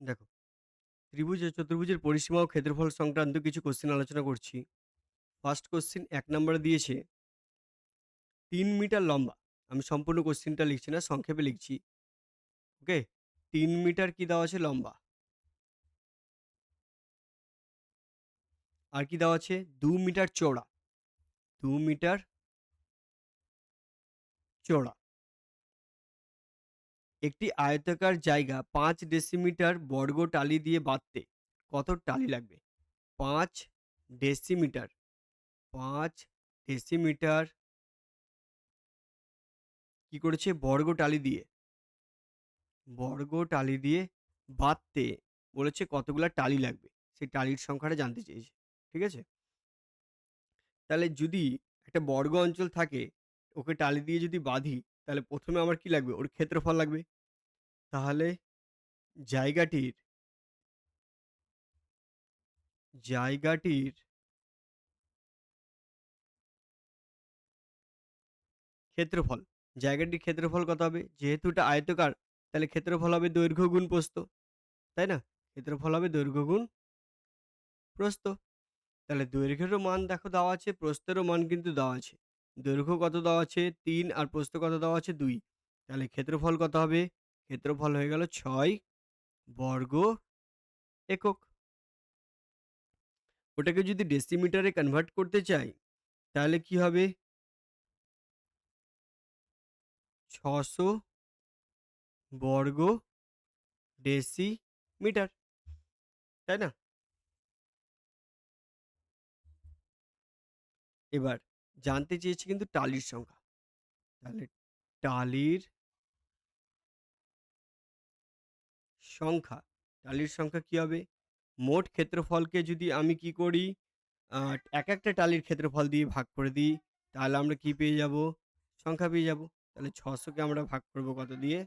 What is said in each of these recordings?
দেখো, ত্রিভুজ ও চতুর্ভুজের পরিসীমা ও ক্ষেত্রফল সংক্রান্ত কিছু কোশ্চেন আলোচনা করছি। ফার্স্ট কোশ্চেন এক নম্বরে দিয়েছে তিন মিটার লম্বা। আমি সম্পূর্ণ কোশ্চেনটা লিখছি না, সংক্ষেপে লিখছি। ওকে? তিন মিটার কি দেওয়া আছে? লম্বা। আর কি দেওয়া আছে? দু মিটার চওড়া। দু মিটার চওড়া। একটি আয়তাকার জায়গা ৫ ডেসিমিটার বর্গ টালি দিয়ে বাঁধতে কত টালি লাগবে? ৫ ডেসিমিটার ৫ ডেসিমিটার কি করেছে? বর্গ টালি দিয়ে বর্গ টালি দিয়ে বাঁধতে বলেছে কতগুলা টালি লাগবে। সেই টালির সংখ্যাটা জানতে চেয়েছে। ঠিক আছে? তাহলে যদি একটা বর্গ অঞ্চল থাকে, ওকে টালি দিয়ে যদি বাঁধি, তাহলে প্রথমে আমার কি লাগবে? ওর ক্ষেত্রফল লাগবে। তাহলে জায়গাটির জায়গাটির ক্ষেত্রফল। জায়গাটির ক্ষেত্রফল কত হবে? যেহেতু এটা আয়তকার, তাহলে ক্ষেত্রফল হবে দৈর্ঘ্য গুণ প্রস্থ। তাই না? ক্ষেত্রফল হবে দৈর্ঘ্য গুণ প্রস্থ। তাহলে দৈর্ঘ্যেরও মান দেখো দেওয়া আছে, প্রস্থেরও মান কিন্তু দেওয়া আছে। দৈর্ঘ্য কত দেওয়া আছে? তিন আর প্রস্থ কত দেওয়া আছে? দুই তাহলে ক্ষেত্রফল কত হবে? ক্ষেত্রফল হয়ে গেল ছয় বর্গ একক। ওটাকে যদি ডেসিমিটারে কনভার্ট করতে চাই, তাহলে কি হবে? ছশো বর্গ ডেসি মিটার তাই না? এবার জানতে চেয়েছে কিন্তু টালির সংখ্যা। তাহলে টালির সংখ্যা। টালির সংখ্যা কি হবে? মোট ক্ষেত্রফলকে যদি আমি কি করি? এক একটা টালির ক্ষেত্রফল দিয়ে ভাগ করে দিই, তাহলে আমরা কি পেয়ে যাব? সংখ্যা পেয়ে যাব। তাহলে ছশোকে আমরা ভাগ করব কত দিয়ে?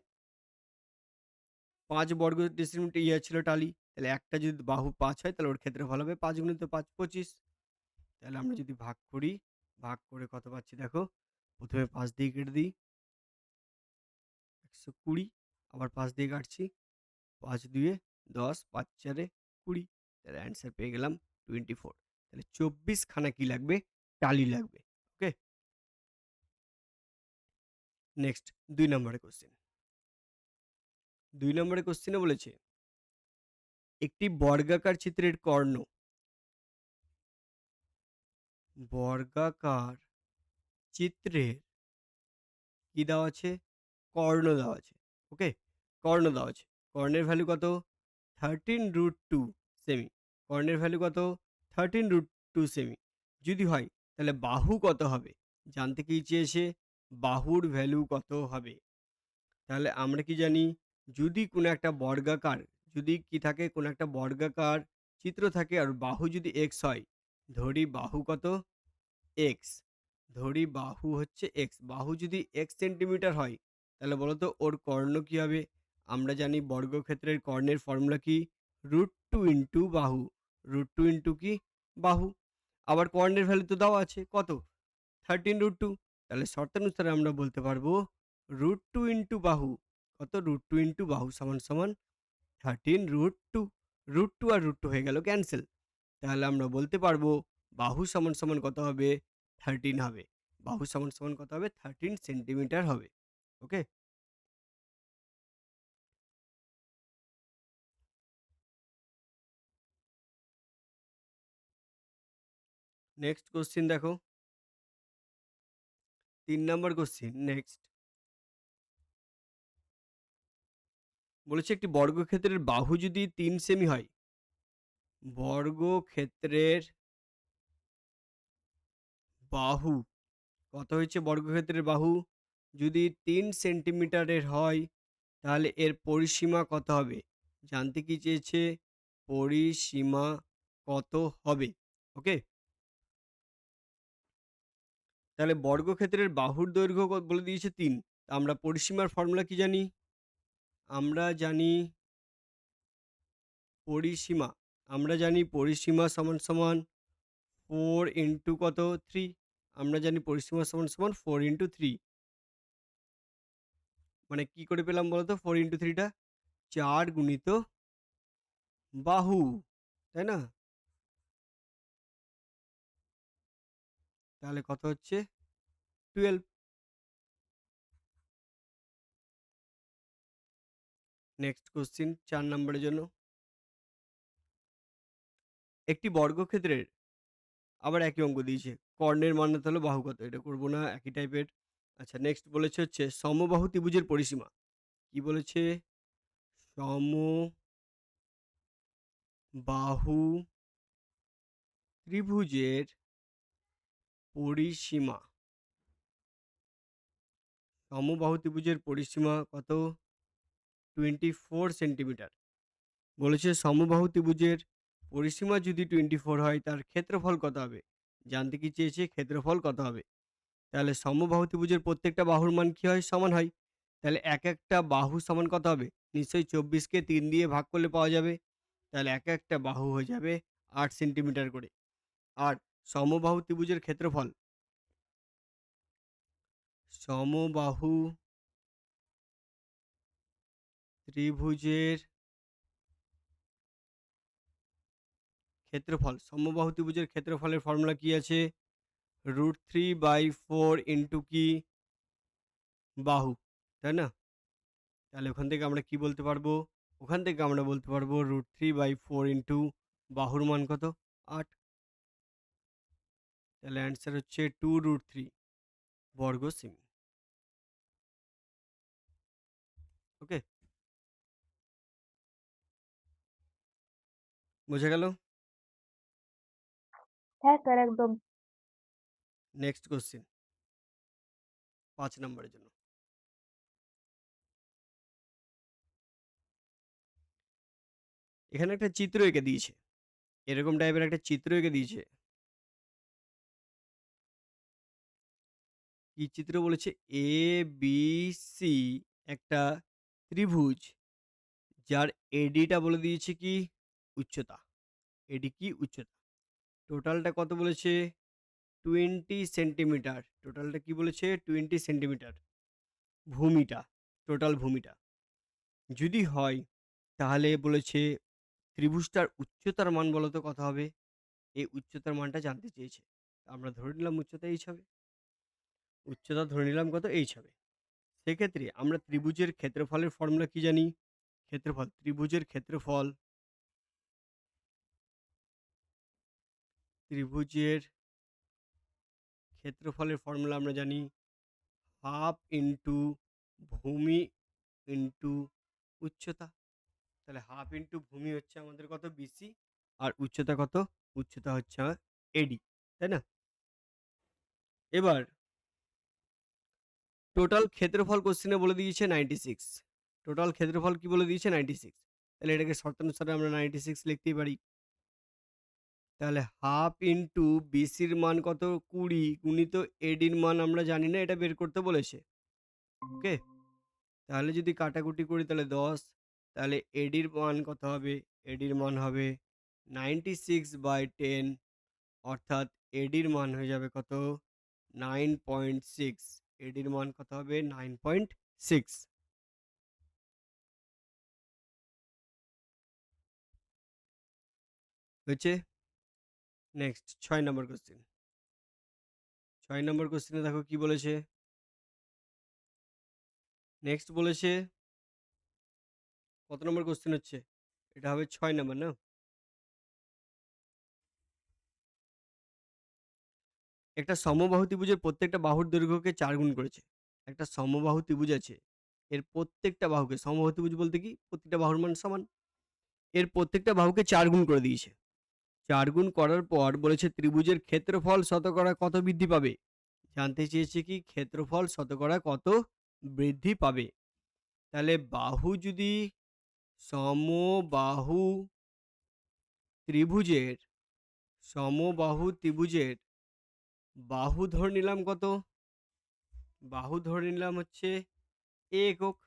পাঁচ বর্গ ডেসিমিটার ইয়ে ছিল টালি। তাহলে একটা যদি বাহু পাঁচ হয়, তাহলে ওর ক্ষেত্রফল হবে ৫ গুণিত ৫ ২৫। তাহলে আমরা যদি ভাগ করি, ভাগ করে কত পাচ্ছি দেখো? ১ম এ ৫ দিয়ে কেটে দিই। ১২০ আবার ৫ দিয়ে কাটছি। পাঁচ দুইয়ে ১০, ৫ চারে ২০। তাহলে অ্যান্সার পেয়ে গেলাম 24 তাহলে ২৪ খানা কি লাগবে? টালি লাগবে। ওকে? নেক্সট দুই নম্বরের কোশ্চেন। দুই নম্বরের কোশ্চেনে বলেছে একটি বর্গাকার চিত্রের কর্ণ বর্গাকার চিত্রের কি দেওয়া আছে? কর্ণ দেওয়া আছে। ওকে? কর্ণ দেওয়া আছে। কর্ণের ভ্যালু কত? 13√2 সেমি। কর্ণের ভ্যালু কত? 13√2 সেমি। যদি হয়, তাহলে বাহু কত হবে? জানতে কি চেয়েছে? বাহুর ভ্যালু কত হবে? তাহলে আমরা কি জানি? যদি কোনো একটা বর্গাকার যদি কি থাকে? কোনো একটা বর্গাকার চিত্র থাকে আর বাহু যদি এক্স হয়, ধরি বাহু কত? এক্স ধরি বাহু হচ্ছে এক্স বাহু যদি এক্স সেন্টিমিটার হয়, তাহলে বলো তো ওর কর্ণ কী হবে? আমরা জানি বর্গক্ষেত্রের কর্ণের ফর্মুলা কি? রুট টু ইন্টু বাহু। রুট টু ইন্টু কি? বাহু। আবার কর্ণের ভ্যালু তো দেওয়া আছে। কত? 13√2 তাহলে শর্তানুসারে আমরা বলতে পারব রুট টু ইন্টু বাহু। কত? রুট টু ইন্টু বাহু সমান, সমান 13√2 √2 আর রুট টু হয়ে গেল ক্যানসেল। তাহলে আমরা বলতে পারব বাহু সমান, সমান কত হবে? 13 হবে। বাহু সমান, সমান কত হবে? 13 সেন্টিমিটার হবে। ওকে? নেক্সট কোশ্চেন দেখো। তিন নম্বর কোশ্চেন নেক্সট। বলেছে একটি বর্গক্ষেত্রের বাহু যদি তিন সেমি হয় বর্গক্ষেত্রের বাহু কত হয়েছে বর্গক্ষেত্রের বাহু? যদি তিন সেন্টিমিটারের হয়, তাহলে এর পরিসীমা কত হবে? জানতে কি চেয়েছে? পরিসীমা কত হবে? ওকে? তাহলে বর্গক্ষেত্রের বাহুর দৈর্ঘ্য বলে দিয়েছে ৩। আমরা পরিসীমার ফর্মুলা কি জানি? আমরা জানি পরিসীমা। আমরা জানি পরিসীমা সমান, সমান ফোর ইন্টু কত? থ্রি আমরা জানি পরিসীমা সমান, সমান ফোর ইন্টু থ্রি মানে কি করে পেলাম বলো তো? 4 ইনটু 3 টা? ৪ গুণিত বাহু তাই না? তাহলে কত হচ্ছে? টুয়েলভ নেক্সট কোশ্চিন চার নম্বরের জন্য। একটি বর্গক্ষেত্রের আবার একই অঙ্ক দিয়েছে। কর্ণের মান হলো বাহু কত এটা করব না, একই টাইপের। আচ্ছা নেক্সট বলেছে হচ্ছে সমবাহু ত্রিভুজের পরিসীমা। কি বলেছে? সম বাহু ত্রিভুজের পরিসীমা। সমবাহু ত্রিভুজের পরিসীমা কত? টোয়েন্টি ফোর সেন্টিমিটার বলেছে সমবাহু ত্রিভুজের পরিসীমা যদি টোয়েন্টি ফোর হয়, তার ক্ষেত্রফল কত হবে? জানতে কি চেয়েছে? ক্ষেত্রফল কত হবে? তাহলে সমবাহু ত্রিভুজের প্রত্যেকটা বাহুর মান কী হয়? সমান হয়। তাহলে এক একটা বাহু সমান কত হবে? নিশ্চয়ই চব্বিশকে তিন দিয়ে ভাগ করলে পাওয়া যাবে। তাহলে এক একটা বাহু হয়ে যাবে আট সেন্টিমিটার করে। আর সমবাহু ত্রিভুজের ক্ষেত্রফল? সমবাহু ত্রিভুজের ক্ষেত্রফল? সমবাহু ত্রিভুজের ক্ষেত্রফলের ফর্মুলা কি আছে? Root three by four into কি? বাহু, তাই না? তাহলে ওখান থেকে আমরা কি বলতে পারব? ওখান থেকে আমরা বলতে পারব root three by four into বাহুর মান কত? আট। তাহলে অ্যান্সার হচ্ছে টু রুট থ্রি বর্গ সেমি ওকে বোঝা গেল? হ্যাঁ স্যার, একদম। নেক্সট কোশ্চেন পাঁচ নম্বরের জন্য। এখানে একটা চিত্র এঁকে দিয়েছে। এরকম টাইপের একটা চিত্র এঁকে দিয়েছে। কি চিত্র বলেছে? এ বি সি একটা ত্রিভুজ, যার এডিটা বলে দিয়েছে কি? উচ্চতা। এডি কি? উচ্চতা। টোটালটা কত বলেছে? Twenty centimetre. টোটালটা কি বলেছে? Twenty centimetre. ভূমিটা, টোটাল ভূমিটা। যদি হয়, তাহলে বলেছে ত্রিভুজটার উচ্চতার মান বলতো কত হবে? এই উচ্চতার মানটা জানতে চেয়েছে। আমরা ধরে নিলাম উচ্চতা এইচ হবে। উচ্চতা ধরে নিলাম কত? এইচ হবে। সেক্ষেত্রে আমরা ত্রিভুজের ক্ষেত্রফলের ফর্মুলা কি জানি? ক্ষেত্রফল, ত্রিভুজের ক্ষেত্রফল ত্রিভুজের ক্ষেত্রফলের ফর্মুলা আমরা জানি হাফ ইন্টু ভূমি ইন্টু উচ্চতা। তাহলে হাফ ইন্টু ভূমি হচ্ছে আমাদের কত? বিসি আর উচ্চতা কত? উচ্চতা হচ্ছে এডি তাই না? এবার টোটাল ক্ষেত্রফল কোশ্চেনে বলে দিয়েছে নাইনটি সিক্স টোটাল ক্ষেত্রফল কি বলে দিয়েছে? নাইনটি সিক্স তাহলে এটাকে শর্তানুসারে আমরা নাইনটি সিক্স লিখতেই পারি। তাহলে হাফ ইন্টু বিসির মান কত? কুড়ি। গুণিত এডির মান আমরা জানি না, এটা বের করতে বলেছে। ওকে? তাহলে যদি কাটাকুটি করি তাহলে দশ। তাহলে এডির মান কত হবে? এডির মান হবে নাইনটি সিক্স বাই টেন। অর্থাৎ এডির মান হয়ে যাবে কত? Nine point six. এডির মান কত হবে? Nine point six. হয়েছে? নেক্সট ছয় নম্বর কোশ্চেন ছয় নম্বর কোশ্চেনে দেখো কি বলেছে? নেক্সট বলেছে, কত নম্বর কোশ্চেন হচ্ছে? এটা হবে ছয় নম্বর, না? একটা সমবাহু ত্রিভুজের প্রত্যেকটা বাহুর দৈর্ঘ্যকে চার গুণ করেছে। একটা সমবাহু ত্রিভুজ আছে, এর প্রত্যেকটা বাহুকে, সমবাহু ত্রিভুজ বলতে কি? প্রত্যেকটা বাহুর মান সমান। এর প্রত্যেকটা বাহুকে চার গুণ করে দিয়েছে। চার গুণ করার পর বলেছে ত্রিভুজের ক্ষেত্রফল শতকরা কত বৃদ্ধি পাবে? জানতে চেয়েছে কি ক্ষেত্রফল শতকরা কত বৃদ্ধি পাবে? তাহলে বাহু যদি সমবাহু ত্রিভুজের সমবাহু ত্রিভুজের বাহু ধরে নিলাম কত? বাহু ধরে নিলাম হচ্ছে এ একক।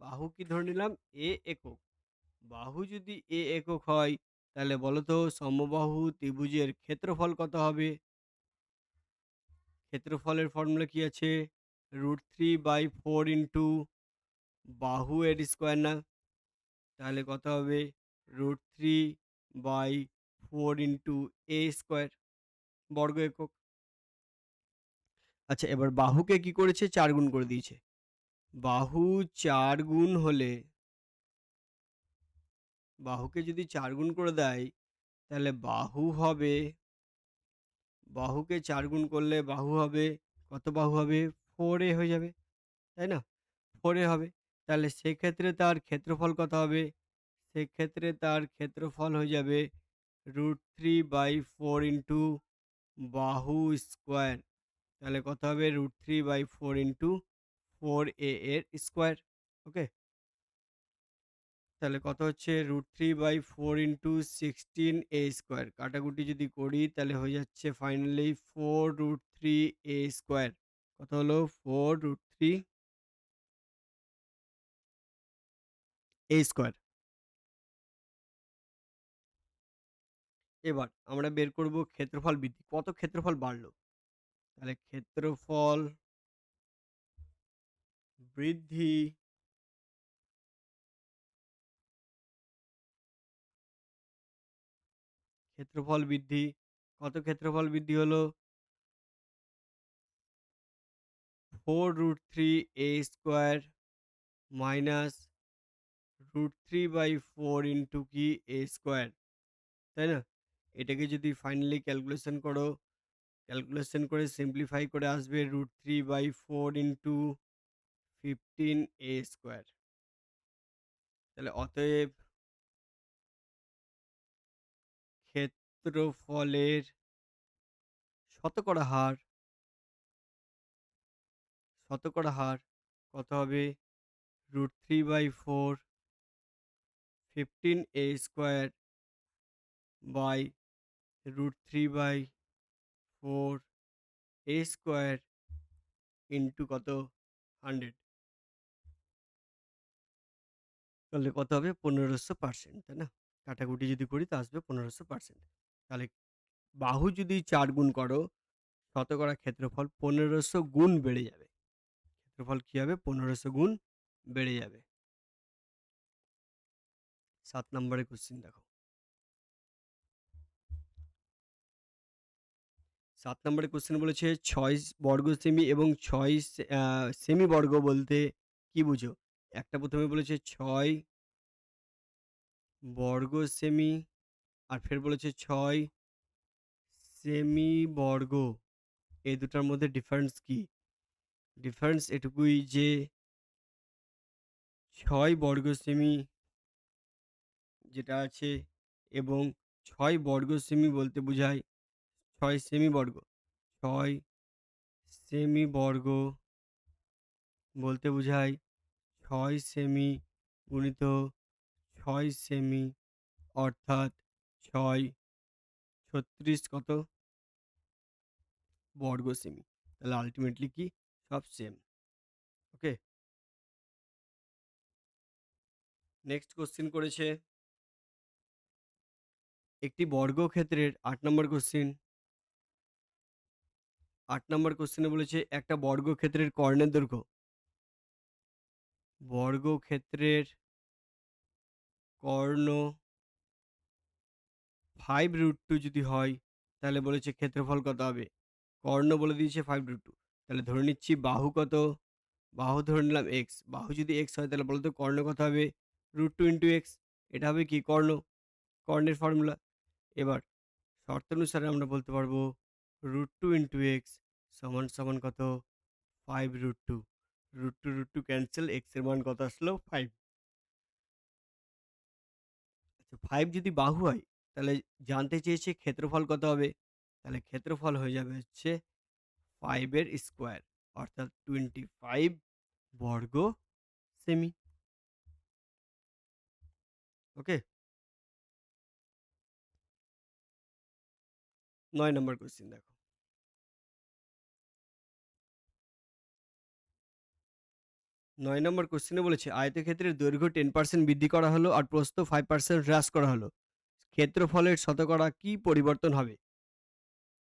বাহু কি ধরে নিলাম? এ একক। বাহু যদি এ একক হয় তাহলে বলো তো সমবাহু ত্রিভুজের ক্ষেত্রফল কত হবে? ক্ষেত্রফলের ফর্মুলা কি আছে? Root three by four into বাহু এর স্কোয়ার না? তাহলে কত হবে? Root three by four into A square বর্গ একক। আচ্ছা এবার বাহুকে কি করেছে? চার গুণ করে দিয়েছে। বাহু চার গুণ হলে বাহুকে যদি চার গুণ করে দেয়, তাহলে বাহু হবে বাহুকে চার গুণ করলে বাহু হবে, কত বাহু হবে? ফোর এ হয়ে যাবে, তাই না? ফোর এ হবে, তাহলে সেক্ষেত্রে তার ক্ষেত্রফল কত হবে? সেক্ষেত্রে তার ক্ষেত্রফল হয়ে যাবে root three by four into বাহু স্কোয়ার তাহলে কত হবে? Root three by four into four A এর স্কোয়ার ওকে তাহলে কত হচ্ছে? Root three by four into sixteen A square কাটাকুটি যদি করি, তাহলে হয়ে যাচ্ছে finally four root three A square কত হলো? Four root three A square এবার আমরা বের করব ক্ষেত্রফল বৃদ্ধি। কত ক্ষেত্রফল বাড়লো? তাহলে ক্ষেত্রফল বৃদ্ধি ক্ষেত্রফল বৃদ্ধি, কত ক্ষেত্রফল বৃদ্ধি হলো? Four root three A square minus root three by four into কি এ স্কোয়ার তাই না? এটাকে যদি ফাইনালি ক্যালকুলেশন করো ক্যালকুলেশন করে সিম্পলিফাই করে আসবে root three by four into fifteen A square তাহলে অতএব ক্ষেত্রফলের শতকরা হার। শতকরা হার কত হবে? Root three by four fifteen A square by root three by four A square into কত? হান্ড্রেড। তাহলে কত হবে? পনেরোশো পার্সেন্ট, তাই না? কাটাকুটি যদি করি, তা আসবে পনেরোশো পার্সেন্ট। তাহলে বাহু যদি চার গুণ করো, শতকরা ক্ষেত্রফল পনেরোশো গুণ বেড়ে যাবে। ক্ষেত্রফল কী হবে? পনেরোশো গুণ বেড়ে যাবে। সাত নম্বরের কোশ্চিন দেখো। সাত নম্বরের কোশ্চেন বলেছে, ছয় বর্গ সেমি এবং ছয় সেমি বর্গ বলতে কি বুঝো? একটা প্রথমে বলেছে, ছয় বর্গ সেমি আর ফের বলেছে ছয় সেমি বর্গ এই দুটার মধ্যে ডিফারেন্স কি? ডিফারেন্স এটুকুই যে ছয় বর্গ সেমি যেটা আছে এবং ছয় বর্গ সেমি বলতে বোঝায় ছয় সেমি বর্গ ছয় সেমি বর্গ বলতে বোঝায় ছয় সেমি গুণিত ছয় সেমি অর্থাৎ ছয়, ছত্রিশ কত? বর্গ সেমি। তাহলে আলটিমেটলি কি? সব সেম ওকে নেক্সট কোশ্চিন করেছে। একটি বর্গক্ষেত্রের আট নম্বর কোশ্চিন আট নম্বর কোশ্চেনে বলেছে, একটা বর্গক্ষেত্রের কর্ণের দৈর্ঘ্য। বর্গক্ষেত্রের কর্ণ ফাইভ রুট টু যদি হয়, তাহলে বলেছে ক্ষেত্রফল কত হবে? কর্ণ বলে দিয়েছে ফাইভ রুট টু তাহলে ধরে নিচ্ছি বাহু কত? বাহু ধরে নিলাম এক্স বাহু যদি এক্স হয়, তাহলে বলতো কর্ণ কত হবে? রুট টু ইন্টু এক্স এটা হবে কি? কর্ণ। কর্ণের ফর্মুলা এবার শর্ত অনুসারে আমরা বলতে পারব রুট টু ইন্টু এক্স সমান সমান কত? Five root two root two root two cancel এক্সের মান কত আসলো? ফাইভ আচ্ছা ফাইভ যদি বাহু হয় তাহলে জানতে চেয়েছে ক্ষেত্রফল কত হবে? তাহলে ক্ষেত্রফল হয়ে যাবে হচ্ছে ফাইভের স্কোয়ার অর্থাৎ টোয়েন্টি ফাইভ বর্গ সেমি ওকে নয় নম্বর কোশ্চিন দেখো। নয় নম্বর কোশ্চেনে বলেছে, আয়তক্ষেত্রের দৈর্ঘ্য টেন পার্সেন্ট বৃদ্ধি করা হলো আর প্রস্থ ফাইভ পার্সেন্ট হ্রাস করা হলো। ক্ষেত্রফলের শতকরা কি পরিবর্তন হবে?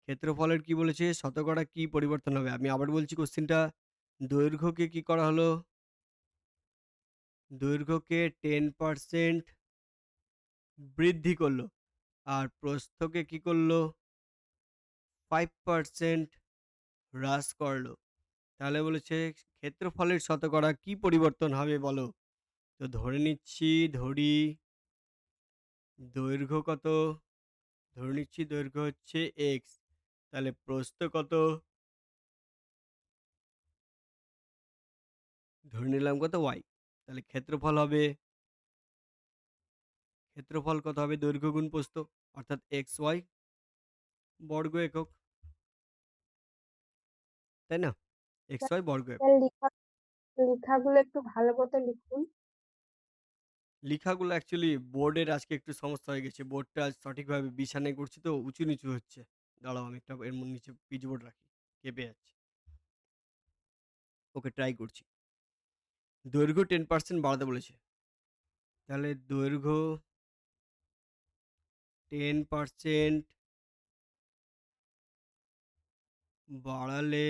ক্ষেত্রফলের কি বলেছে? শতকরা কি পরিবর্তন হবে? আমি আবার বলছি কোশ্চিনটা দৈর্ঘ্যকে কি করা হলো? দৈর্ঘ্যকে টেন পার্সেন্ট বৃদ্ধি করল। আর প্রস্থকে কি করল? ফাইভ পার্সেন্ট হ্রাস করল। তাহলে বলেছে, ক্ষেত্রফলের শতকরা কি পরিবর্তন হবে বলো? তো ধরে নিচ্ছি, ধরি দৈর্ঘ্য কত? ধরে নিচ্ছি দৈর্ঘ্য হচ্ছে এক্স তাহলে প্রস্থ কত? ধরে নিলাম কত ওয়াই তাহলে ক্ষেত্রফল হবে? ক্ষেত্রফল কত হবে? দৈর্ঘ্য গুণ প্রস্থ অর্থাৎ এক্স ওয়াই বর্গ একক। তাই না? এক্স ওয়াই বর্গ একক। লেখাগুলো একটু ভালো মতো লিখুন। লেখাগুলো অ্যাকচুয়ালি বোর্ডের আজকে একটু সমস্যা হয়ে গেছে। বোর্ডটা আজ সঠিকভাবে বিছানায় করছি তো, উঁচু নিচু হচ্ছে। দাঁড়াও আমি একটা এর নিচে পিচ বোর্ড রাখি, কেঁপে যাচ্ছে। ওকে ট্রাই করছি। দৈর্ঘ্য টেন পার্সেন্ট বাড়াতে বলেছে। তাহলে দৈর্ঘ্য টেন পার্সেন্ট বাড়ালে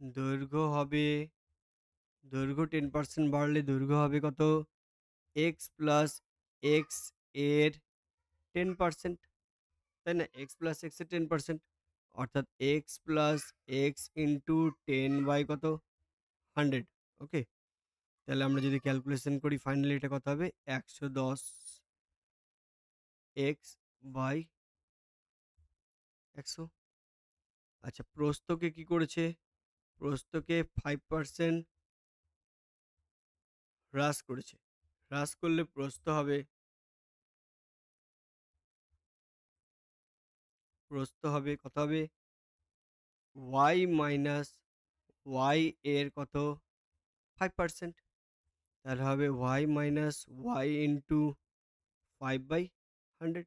দৈর্ঘ্য হবে দৈর্ঘ্য টেন পার্সেন্ট বাড়লে দৈর্ঘ্য হবে কত? এক্স প্লাস এক্সের টেন পার্সেন্ট তাই না? এক্স প্লাস এক্সের টেন পার্সেন্ট অর্থাৎ X plus X into ten by কত? হান্ড্রেড ওকে তাহলে আমরা যদি ক্যালকুলেশন করি ফাইনালি এটা কত হবে? একশো দশ এক্স বাই একশো। আচ্ছা প্রস্তকে কি করেছে? প্রস্তকে ফাইভ পার্সেন্ট হ্রাস করেছে। হ্রাস করলে প্রস্থ হবে প্রস্থ হবে কত হবে? ওয়াই মাইনাস ওয়াই এর কত? Five percent. তাহলে হবে Y minus Y into five by hundred.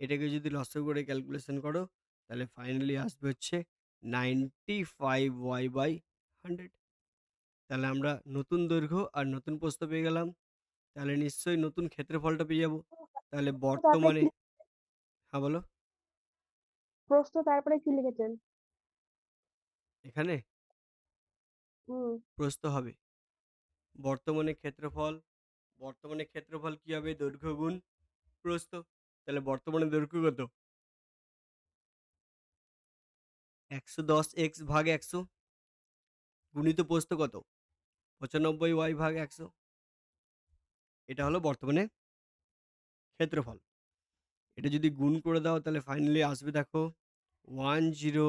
এটাকে যদি লস করে ক্যালকুলেশন করো, তাহলে ফাইনালি আসবে হচ্ছে ninety five Y by hundred. তাহলে আমরা নতুন দৈর্ঘ্য আর নতুন প্রস্থ পেয়ে গেলাম। তাহলে নিশ্চয়ই নতুন ক্ষেত্রফলটা পেয়ে যাব। তাহলে বর্তমানে হ্যাঁ বলো। প্রশ্ন তারপরে কি লিখেছেন? এখানে? হুম। প্রস্থ হবে। বর্তমানে ক্ষেত্রফল বর্তমানে ক্ষেত্রফল কি হবে? দৈর্ঘ্য গুণ প্রস্থ। তাহলে বর্তমানে দৈর্ঘ্য কত? একশো দশ এক্স ভাগ একশো গুণিত প্রস্থ কত? পঁচানব্বই ওয়াই ভাগ একশো। এটা হলো বর্তমানে ক্ষেত্রফল। এটা যদি গুণ করে দাও তাহলে ফাইনালি আসবে দেখো one zero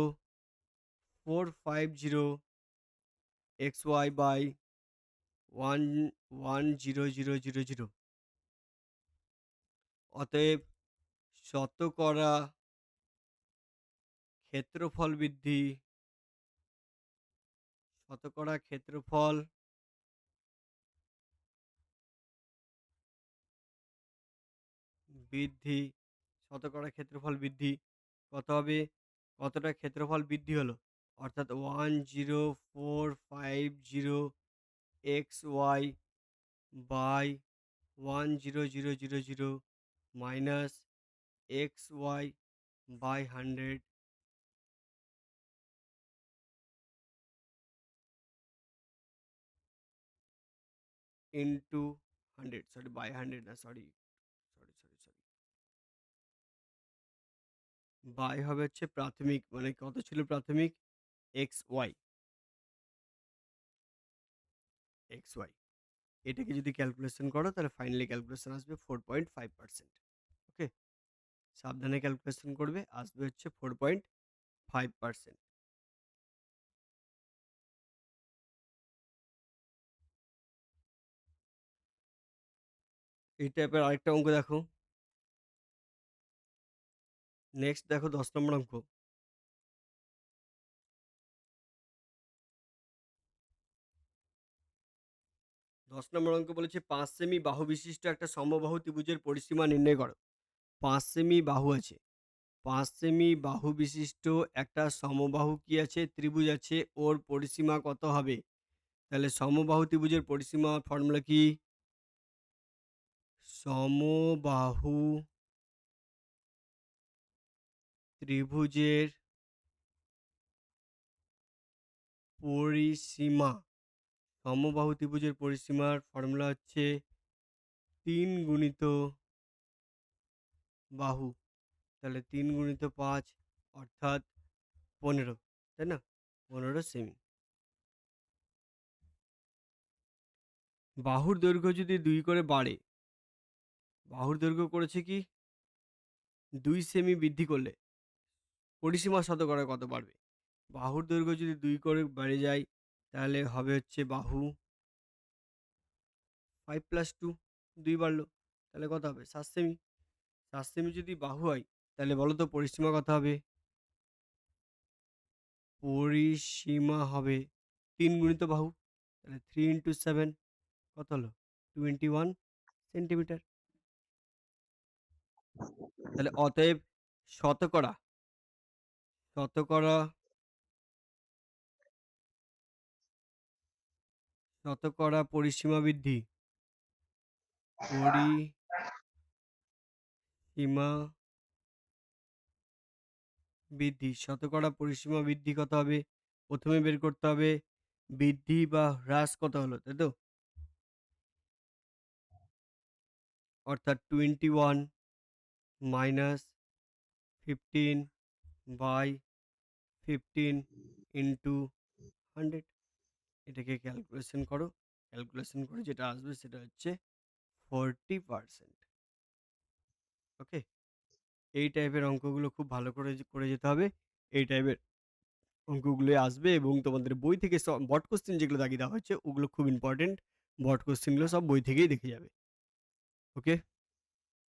four five zero X Y by one one zero zero zero zero অতএব শতকরা ক্ষেত্রফল বৃদ্ধি শতকরা ক্ষেত্রফল বৃদ্ধি, শতকরা ক্ষেত্রফল বৃদ্ধি, কত হবে? কতটা ক্ষেত্রফল বৃদ্ধি হলো? অর্থাৎ one zero four five zero X Y by one zero zero zero zero minus X Y by hundred into hundred sorry by hundred না সরি বাই হবে হচ্ছে প্রাথমিক মানে কত ছিল প্রাথমিক? এক্স ওয়াই এক্স ওয়াই এটাকে যদি ক্যালকুলেশন করো, তাহলে ফাইনালি ক্যালকুলেশন আসবে four point five percent okay সাবধানে ক্যালকুলেশন করবে, আসবে হচ্ছে ফোর পয়েন্ট ফাইভ পার্সেন্ট এই টাইপের আরেকটা অঙ্ক দেখো। নেক্সট দেখো দশ নম্বর অঙ্ক। দশ নম্বর অঙ্ক বলেছে, পাঁচ সেমি বাহু বিশিষ্ট একটা সমবাহু ত্রিভুজের পরিসীমা নির্ণয় করো। পাঁচ সেমি বাহু আছে। পাঁচ সেমি বাহু বিশিষ্ট একটা সমবাহু কি আছে? ত্রিভুজ আছে। ওর পরিসীমা কত হবে? তাহলে সমবাহু ত্রিভুজের পরিসীমা ফর্মুলা কি? সমবাহু ত্রিভুজের পরিসীমা, সমবাহু ত্রিভুজের পরিসীমার ফর্মুলা হচ্ছে তিন গুণিত বাহু। তাহলে তিন গুণিত পাঁচ অর্থাৎ পনেরো, তাই না? পনেরো সেমি বাহুর দৈর্ঘ্য যদি দুই করে বাড়ে, বাহুর দৈর্ঘ্য করেছে কি? দুই সেমি বৃদ্ধি করলে। পরিসীমা শতকরা কত বাড়বে। বাহুর দৈর্ঘ্য যদি দুই করে বেড়ে যায়, তাহলে হবে হচ্ছে বাহু ফাইভ প্লাস টু দুই বাড়লো, তাহলে কত হবে? সাত সেমি সাত সেমি যদি বাহু হয়, তাহলে বলো তো পরিসীমা কত হবে? পরিসীমা হবে তিন গুণিত বাহু, তাহলে থ্রি ইন্টু সেভেন কত হলো? টোয়েন্টি ওয়ান সেন্টিমিটার তাহলে অতএব শতকরা শতকরা শতকরা পরিসীমা বৃদ্ধি। পরিসীমা বৃদ্ধি। শতকরা পরিসীমা বৃদ্ধি কত হবে? প্রথমে বের করতে হবে বৃদ্ধি বা হ্রাস কত হলো, তাই তো? অর্থাৎ twenty one minus fifteen by fifteen into hundred এটাকে ক্যালকুলেশন করো। ক্যালকুলেশন করে যেটা আসবে সেটা হচ্ছে ফোরটি পারসেন্ট ওকে এই টাইপের অঙ্কগুলো খুব ভালো করে করে যেতে হবে। এই টাইপের অঙ্কগুলো আসবে এবং তোমাদের বই থেকে সব বট কোশ্চেন যেগুলো দাগিয়ে দেওয়া হচ্ছে ওগুলো খুব ইম্পর্টেন্ট বট কোশ্চেনগুলো সব বই থেকেই দেখে যাবে। ওকে